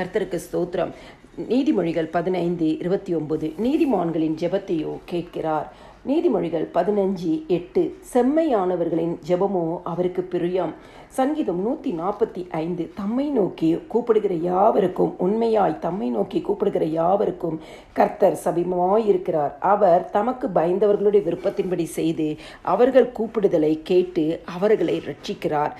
கர்த்தருக்கு ஸ்தோத்திரம். நீதிமொழிகள் பதினைந்து இருபத்தி ஒன்பது. நீதிமான்களின் ஜெபத்தையோ கேட்கிறார். நீதிமொழிகள் பதினஞ்சு எட்டு. செம்மையானவர்களின் ஜெபமோ அவருக்கு பிரியம். சங்கீதம் நூற்றி நாற்பத்தி ஐந்து. தம்மை நோக்கி கூப்பிடுகிற யாவருக்கும் உண்மையாய் தம்மை நோக்கி கூப்பிடுகிற யாவருக்கும் கர்த்தர் சபிமாயிருக்கிறார் அவர் தமக்கு பயந்தவர்களுடைய விருப்பத்தின்படி செய்து அவர்கள் கூப்பிடுதலை கேட்டு அவர்களை ரட்சிக்கிறார்.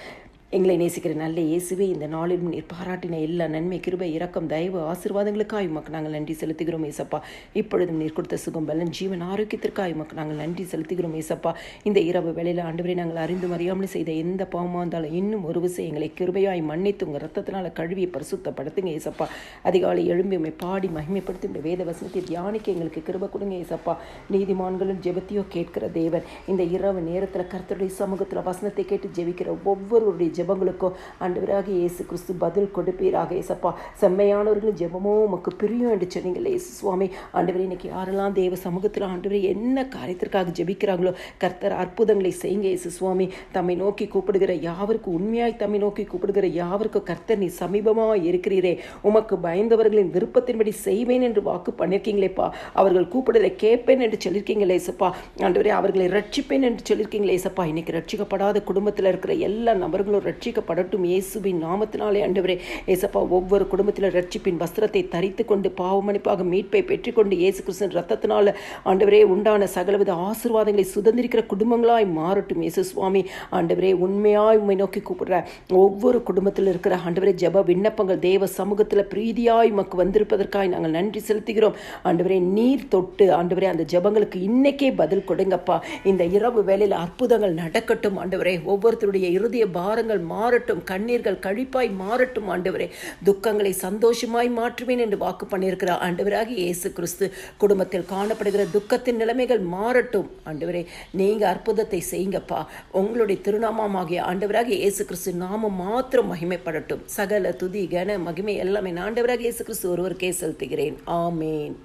எங்களை நேசிக்கிற நல்ல இயேசுவே இந்த நாளில் நீர் பாராட்டின எல்லா நன்மை கிருபை இரக்கம் தயவு ஆசீர்வாதங்களுக்காக உமக்கு நாங்கள் நன்றி செலுத்துகிறோம் ஏசப்பா. இப்பொழுதும் நீர் கொடுத்த சுகம் பலன் ஜீவன் ஆரோக்கியத்திற்காக உமக்கு நாங்கள் நன்றி செலுத்துகிறோம் ஏசப்பா. இந்த இரவு வேளையில் ஆண்டவரை நாங்கள் அறிந்து அறியாமல் செய்த எந்த பாவமாக இருந்தாலும் இன்னும் ஒரு விசை எங்களை கிருபையாய் மன்னித்து உங்கள் ரத்தத்தினால் கழுவி பரிசுத்தப்படுத்துங்க ஏசப்பா. அதிகாலை எழும்பி பாடி மகிமைப்படுத்தி இந்த வேத வசனத்தை தியானிக்க எங்களுக்கு கிருபை கொடுங்க ஏசப்பா. நீதிமான்களும் ஜெபத்தையோ கேட்கிற தேவன் இந்த இரவு நேரத்தில் கருத்துடைய சமூகத்தில் வசனத்தை கேட்டு ஜெபிக்கிற ஒவ்வொருவருடைய ஜெபங்களுக்கும் ஆண்டவராக இயேசு கிறிஸ்து பதில் கொடுப்பீராக ஏசப்பா செம்மையானவர்களும் ஜெபமோ உமக்கு பிரியும் என்று சொன்னீங்களே இயேசு சுவாமி. ஆண்டவரே இன்னைக்கு யாரெல்லாம் தேவ சமூகத்தில் ஆண்டவர் என்ன காரியத்திற்காக ஜெபிக்கிறாங்களோ கர்த்தர் அற்புதங்களை செய்யுங்க இயேசு சுவாமி. தம்மை நோக்கி கூப்பிடுகிற யாவருக்கு உண்மையாய் தம்மை நோக்கி கூப்பிடுகிற யாவருக்கு கர்த்தர் நீ சமீபமாக இருக்கிறீரே. உமக்கு பயந்தவர்களின் விருப்பத்தின்படி செய்வேன் என்று வாக்கு பண்ணியிருக்கீங்களேப்பா. அவர்கள் கூப்பிடுதலை கேட்பேன் என்று சொல்லியிருக்கீங்களே ஏசப்பா ஆண்டவரே அவர்களை ரட்சிப்பேன் என்று சொல்லியிருக்கீங்களே ஏசப்பா இன்னைக்கு ரட்சிக்கப்படாத குடும்பத்தில் இருக்கிற எல்லா நபர்களும் ரட்சிக்கப்படட்டும் இயேசுவின் நாமத்தினாலே. ஆண்டவரே ஏசப்பா ஒவ்வொரு குடும்பத்தில் ரட்சிப்பின் வஸ்திரத்தை தரித்து கொண்டு பாவமணிப்பாக மீட்பை பெற்றுக்கொண்டு இயேசு கிருஷ்ணன் ரத்தத்தினால ஆண்டவரே உண்டான சகலவித ஆசீர்வாதங்களை சுதந்திரிக்கிற குடும்பங்களாய் மாறட்டும் இயேசு சுவாமி. ஆண்டவரே உண்மையாய் உண்மை நோக்கி கூப்பிடுற ஒவ்வொரு குடும்பத்தில் இருக்கிற ஆண்டவரே ஜெப விண்ணப்பங்கள் தேவ சமூகத்தில் பிரீதியாய் உமக்கு வந்திருப்பதற்காய் நாங்கள் நன்றி செலுத்துகிறோம். ஆண்டவரே நீர் தொட்டு ஆண்டவரே அந்த ஜெபங்களுக்கு இன்னைக்கே பதில் கொடுங்கப்பா. இந்த இரவு வேலையில் அற்புதங்கள் நடக்கட்டும் ஆண்டவரே. ஒவ்வொருத்தருடைய இருதய பாரங்கள் மாறட்டும் கண்ணீர்கள் கழிப்பாய் மாறட்டும் ஆண்டவரே. துக்கங்களை சந்தோஷமாய் மாற்றுவேன் என்று வாக்கு பண்ணியிருக்கிறார் ஆண்டவராக இயேசு கிறிஸ்து குடும்பத்தில் காணப்படுகிற துக்கத்தின் நிலைமைகள் மாறட்டும். ஆண்டவரே நீங்க அற்புதத்தை செய்யுங்கப்பா. உங்களுடைய திருநாமமாகிய ஆண்டவராக இயேசு கிறிஸ்து நாமம் மாத்திரம் மகிமைப்படட்டும். சகல துதி கன மகிமை எல்லாமே ஆண்டவராக இயேசு கிறிஸ்து ஒருவருக்கே செலுத்துகிறேன். ஆமேன்.